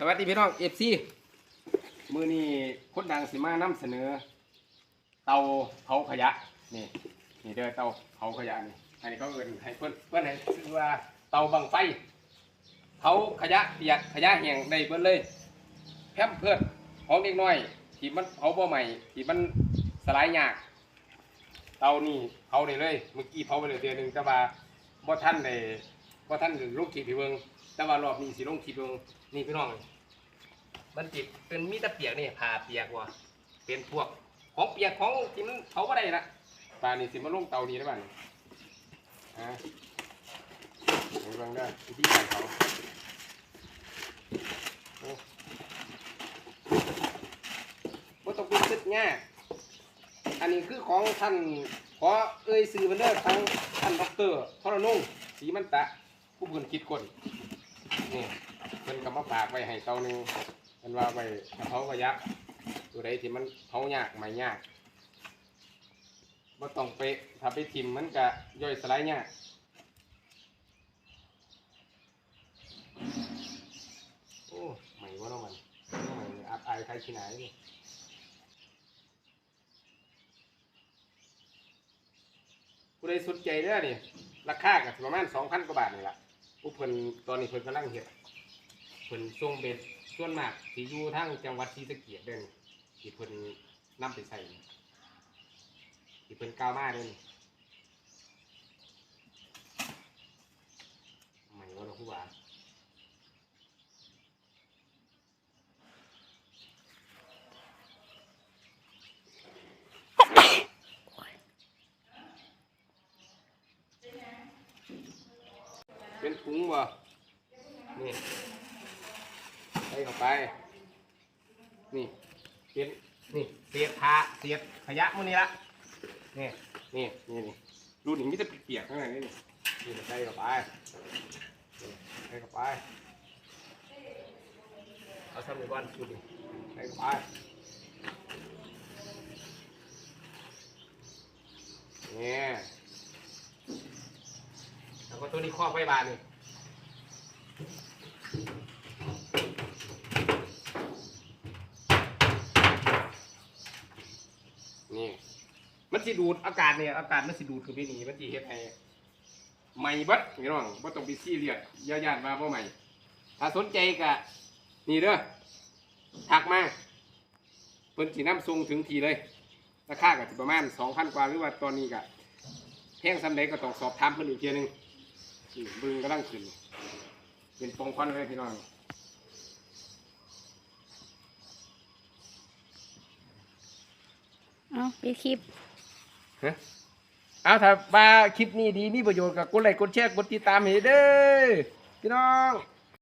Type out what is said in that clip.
สวัสดีพี่น้องเอฟซีมือนี้คนดังสิมานํเสนอ เตาเผาขยะนี่นี่เด้อเตาเผาขยะนี่อันนี้เขาเอิ้นให้เพิ่นเพิ่นให้ชื่อว่าเตาบังไฟเผาขยะเปียกขยะแห้งได้เบิดเลย แพมเพื่อนของเด็กน้อย ที่มันเผาบ่ใหม่ที่มันสลายยาก เตานี่เผาได้เลยเมื่อกี้เผาไปเลยเดือนหนึงแต่ว่าบ่ทันได้บ่ทันได้ลงคลิปให้เบิ่ง แต่ว่ารอบนี้สิลงคลิปเบิ่งนี่พี่น้อง มันจิเป็นมีแต่เปียกนี่ผ่าเปียกว่ะเป็นพวกของเปียกของที่มันเผาบ่ได้ละปลานี่สิมาลงเตานี้ได้บ้างอ่าเห็นบ้างได้อวิธีการเผาโอ้บ่ต้องเป็นซึดง่ายอันนี้คือของท่านขอเอ่ยสื่อมันเด้อทั้งท่านดอกเตอร์ทรนุ่งศรีมันตะ ผู้เพิ่นคิดคน นี่เพิ่นก็มาฝากไว้ให้เตาหนึงมันว่าไปเผาขยะตัวใดที่มันเผายากไม่ยากบ่ต้องไปถ้าไปทิมมันก็ย่อยสลายยากโอ้ไม่ว่าน้องมันน้องมันอับอายใครที่ไหนนี่ผู้ใดสนใจเด้อนี่ราคาก็สิประมาณสองพันกว่าบาทนี่ล่ะ ผู้เพิ่นตอนนี้เพิ่นกำลังเห็ดเพิ่นส่งเบ็ดส่วนมากที่อยู่ทางจังหวัดศรีสะเกียดเด่นที่เพิ่นนำไปใส่ที่เพิ่นกาวมาเด้อนี่ไม่ว่าเราผู้ว่า เป็นถุงบ่นี่ใส่เข้าไป นี่เศษนี่เศษผ้าเศษขยะมันนี่ละนี่นี่นี่นี่รูนี่มิจะเปียกๆข้างในนี่นี่นี่ใส่เข้าไปใส่เข้าไปเอาซ้ำในบ้านดูดิใส่เข้าไปนี่ แล้วก็ตัวนี้ครอบไว้บานนี่นี่มันสิดูดอากาศเนี่ยอากาศมันสิดูดคือไปนี่มันสิเฮ็ดให้ใหม่บัดพี่น้องบ่ต้องไปซีเรียสย่าย่านว่าบ่ใหม่ ถ้าสนใจก็นี่เด้อทักมาเพิ่นสินำส่งถึงทีเลยราคาก็สิประมาณ2,000กว่าหรือว่าตอนนี้ก็แพงส่ำใดก็ต้องสอบถามเพิ่นอีกเทียนึง นี่เบึงกำลังขึ้นเป็นปองควันเลยพี่น้องเอาปิดคลิปฮะเอาถ้าว่าคลิปนี้ดีมีประโยชน์กับกดไลค์กดแชร์กดติดตามให้เด้อพี่น้อง